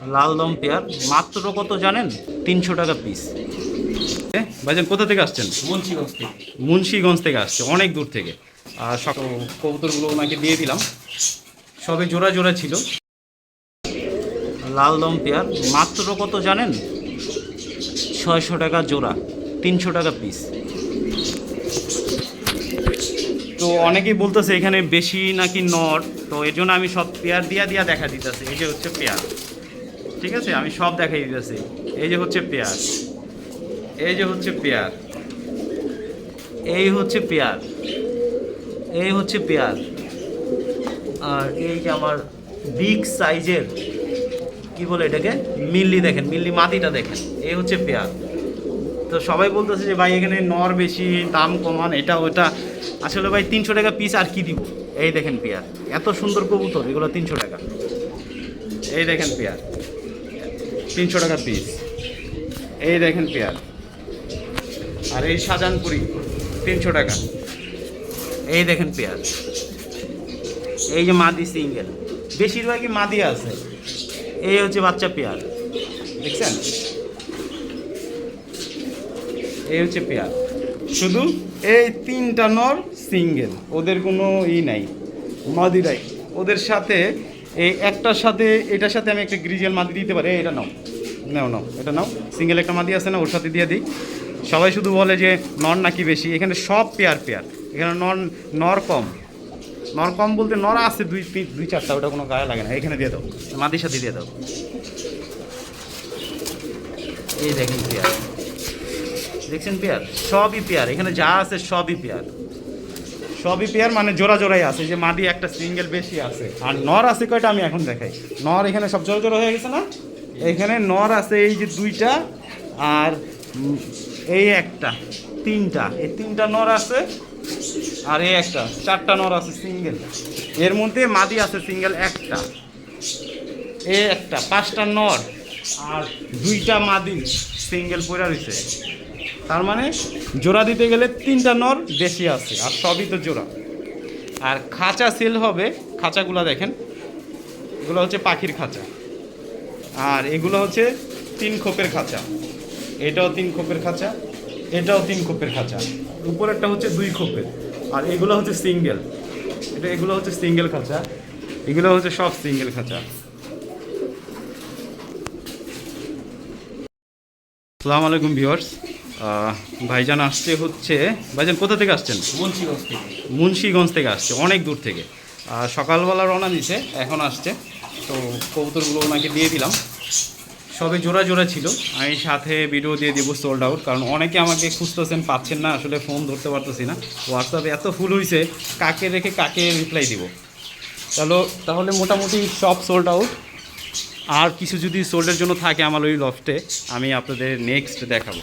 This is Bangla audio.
লাল দম পেয়ার মাত্র কত জানেন? তিনশো টাকা পিস ভাইজান কোথা থেকে আসছেন? মুন্সিগঞ্জ থেকে। মুন্সিগঞ্জ থেকে আসছে অনেক দূর থেকে। আর সব কবুতরগুলো ওনাকে দিয়ে দিলাম। সবে জোড়া জোড়া ছিল। লাল দম পেয়ার মাত্র কত জানেন? ছয়শো টাকা জোড়া তিনশো টাকা পিস তো অনেকেই বলতেছে এখানে বেশি নাকি নট তো এর জন্য আমি সব পেয়ার দিয়া দিয়া দেখা দিতেছি এই যে হচ্ছে পেয়ার। ঠিক আছে? আমি সব দেখাই দিতেছি। এই যে হচ্ছে পেয়ার। এই যে হচ্ছে পেয়ার। এই হচ্ছে পেয়ার। এই হচ্ছে পেয়ার। আর এই যে আমার বিগ সাইজের, কি বলে এটাকে? মিল্লি দেখেন, মিল্লি মাটিটা দেখেন। এই হচ্ছে পেয়ার। তো সবাই বলতেছে যে, ভাই, এখানে নর বেশি, দাম কমান, এটা, ওটা। আসলে ভাই, তিনশো টাকা পিস আর কি দিব? এই দেখেন পেয়ার। এত সুন্দর কবুতর, এগুলো তিনশো টাকা। এই দেখেন পেয়ার। তিনশো টাকা পিস এই দেখেন পেয়ার আর এই শাহজাহানপুরি, তিনশো টাকা। এই দেখেন পেঁয়াজ। এই যে মাদি সিঙ্গেল। বেশিরভাগই মাদি আছে। এই হচ্ছে বাচ্চা পেঁয়াজ। দেখছেন? এই হচ্ছে পেঁয়াজ। শুধু এই তিনটা নর সিঙ্গেল। ওদের কোনো ই নাই। মাদি নাই। ওদের সাথে এই একটার সাথে, এটার সাথে আমি একটা গ্রিজেল মাদি দিতে পারি। এটা নাও। নাও নাও, এটা নাও। সিঙ্গেল একটা মাদি আছে না, ওর সাথে দিয়ে দিই। সবাই শুধু বলে যে, নর নাকি বেশি? এখানে সব পেয়ার পেয়ার এখানে নর নর কম। নর কম বলতে নর আছে দুই দুই, চারটা, ওটা কোনো গায়ে লাগে না। এখানে দিয়ে দাও। মাদির সাথে দিয়ে দাও। এই দেখেন পেয়ার দেখছেন পেয়ার সবই পেয়ার এখানে যা আছে সবই পেয়ার সবই পেয়ার মানে জোড়া জোড়াই আছে যে মাদি একটা সিঙ্গেল বেশি আছে। আর নর আছে কয়টা আমি এখন দেখাই। নর এখানে সব জোড়া জোড়া হয়ে গেছে না? এখানে নর আছে এই যে দুইটা, আর এই একটা, তিনটা। এই তিনটা নর আছে, আর এই একটা, চারটা নর আছে সিঙ্গেল এর মধ্যে মাদি আছে সিঙ্গেল একটা। এ একটা, পাঁচটা নর, আর দুইটা মাদি সিঙ্গেল পড়া রয়েছে তার মানে জোড়া দিতে গেলে তিনটা নর বেশি আছে, আর সবই তো জোড়া। আর খাঁচা সেল হবে, খাঁচাগুলো দেখেন, এগুলো হচ্ছে পাখির খাঁচা। আর এগুলো হচ্ছে তিন খোপের খাঁচা। এটাও তিন খোপের খাঁচা, এটাও তিন খোপের খাঁচা। উপরেরটা হচ্ছে দুই খোপের, আর এগুলো হচ্ছে সিঙ্গেল এটা এগুলো হচ্ছে সিঙ্গেল খাঁচা, এগুলো হচ্ছে সব সিঙ্গেল খাঁচা। আসসালামু আলাইকুম ভিউয়ার্স। ভাইজান আসছে হচ্ছে ভাইজান কোথা থেকে আসছেন? মুন্সিগঞ্জ থেকে। মুন্সিগঞ্জ থেকে আসছে অনেক দূর থেকে। আর সকালবেলা রওনা দিছে এখন আসছে। তো কবুতরগুলো ওনাকে দিয়ে দিলাম। সবে জোড়া জোড়া ছিল। আমি সাথে ভিডিও দিয়ে দিব সোল্ড আউট কারণ অনেকে আমাকে খুঁজতেছেন পাচ্ছেন না আসলে ফোন ধরতে পারতেছি না। হোয়াটসঅ্যাপে এত ফুল হয়েছে কাকে রেখে কাকে রিপ্লাই দিব? চলো তাহলে মোটামুটি সব সোল্ড আউট আর কিছু যদি সোল্ডের জন্য থাকে আমার ওই লফটে আমি আপনাদের নেক্সট দেখাবো।